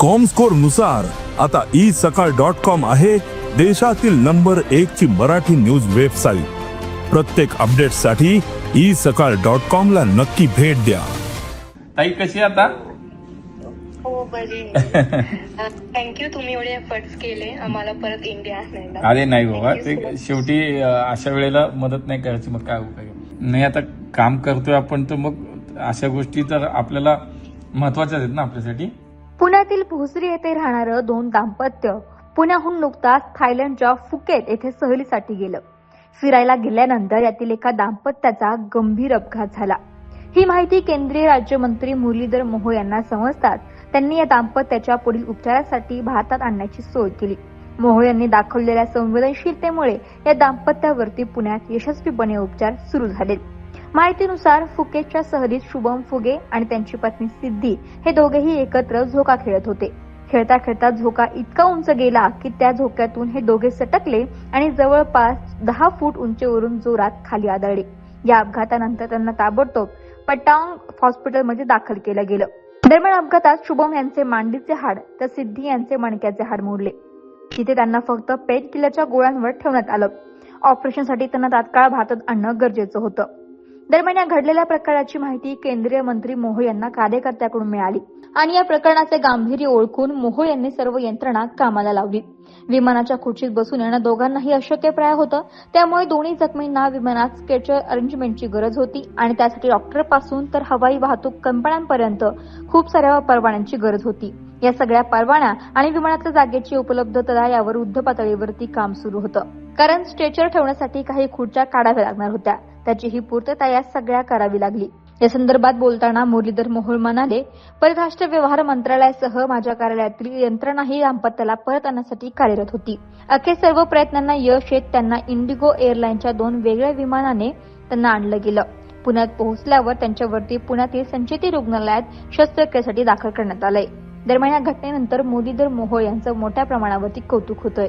कॉमस्कोरनुसार आता ई सकाळ dot com आहे देशातील नंबर एक ची मराठी न्यूज वेबसाईट प्रत्येक अपडेटसाठी ई सकाळ डॉट कॉम ला नक्की भेट द्या. ताई कशी आता? हो बरी. थँक्यू तुम्ही एवढे एफर्ट्स केले. आम्हाला परत इंडिया आणायला अरे नाही बाबा Thank you so ते much. शेवटी अं, अशा वेळेला मदत नाही करायची मग काय उपयोग नाही आता काम करतोय आपण तर मग अशा गोष्टी तर आपल्याला महत्वाच्याच आहेत ना आपल्यासाठी? पुण्यातील भोसरी येथे राहणारं दोन दाम्पत्य पुण्याहून नुकताच थायलंडच्या फुकेत येथे सहलीसाठी गेलं. फिरायला गेल्यानंतर यातील एका दाम्पत्याचा गंभीर अपघात झाला. ही माहिती केंद्रीय राज्यमंत्री मुरलीधर मोहोळ यांना समजतात त्यांनी या दाम्पत्याच्या पुढील उपचारासाठी भारतात आणण्याची सोय केली. मोहोळ यांनी दाखवलेल्या संवेदनशीलतेमुळे या दाम्पत्यावरती पुण्यात यशस्वीपणे उपचार सुरू झाले. माहितीनुसार फुकेच्या सहलीत शुभम फुगे आणि त्यांची पत्नी सिद्धी हे दोघेही एकत्र झोका खेळत होते. खेळता खेळता झोका इतका उंच गेला की त्या झोक्यातून हे दोघे सटकले आणि जवळपास दहा फूट उंचीवरून जोरात खाली आदळले. या अपघातानंतर त्यांना ताबडतोब पटांग हॉस्पिटलमध्ये दाखल केलं गेलं. दरम्यान अपघातात शुभम यांचे मांडीचे हाड तर सिद्धी यांचे मणक्याचे हाड मोडले. तिथे त्यांना फक्त पेट किल्ल्याच्या गोळ्यांवर ठेवण्यात आलं. ऑपरेशनसाठी त्यांना तात्काळ भारतात आणणं गरजेचं होतं. दरम्यान या घडलेल्या प्रकाराची माहिती केंद्रीय मंत्री मोहोळ यांना कार्यकर्त्याकडून मिळाली. आणि या प्रकरणाचे गांभीर्य ओळखून मोहोळ यांनी सर्व यंत्रणा कामाला लावली. विमानाच्या खुर्चीत बसून येणं दोघांनाही अशक्यप्राय होतं. त्यामुळे दोन्ही जखमींना विमानात स्केचर अरेंजमेंटची गरज होती. आणि त्यासाठी डॉक्टरपासून तर हवाई वाहतूक कंपन्यांपर्यंत खूप साऱ्या परवान्यांची गरज होती. या सगळ्या परवाना आणि विमानातल्या जागेची उपलब्धता यावर युद्ध पातळीवरती काम सुरू होतं. कारण स्ट्रेचर ठेवण्यासाठी काही खुर्च्या काढाव्या लागणार होत्या. त्याची ही पूर्तता या सगळ्या करावी लागली. या संदर्भात बोलताना मुरलीधर मोहोळ म्हणाले परराष्ट्र व्यवहार मंत्रालयासह माझ्या कार्यालयातील यंत्रणा ही दाम्पत्याला परत आणण्यासाठी कार्यरत होती. अखेर सर्व प्रयत्नांना यश येत त्यांना इंडिगो एअरलाईनच्या दोन वेगळ्या विमानाने त्यांना आणलं गेलं. पुण्यात पोहोचल्यावर त्यांच्यावरती पुण्यातील संचेती रुग्णालयात शस्त्रक्रियेसाठी दाखल करण्यात आलंय. दरम्यान या घटनेनंतर मुरलीधर मोहोळ यांचं मोठ्या प्रमाणावरती कौतुक होतंय.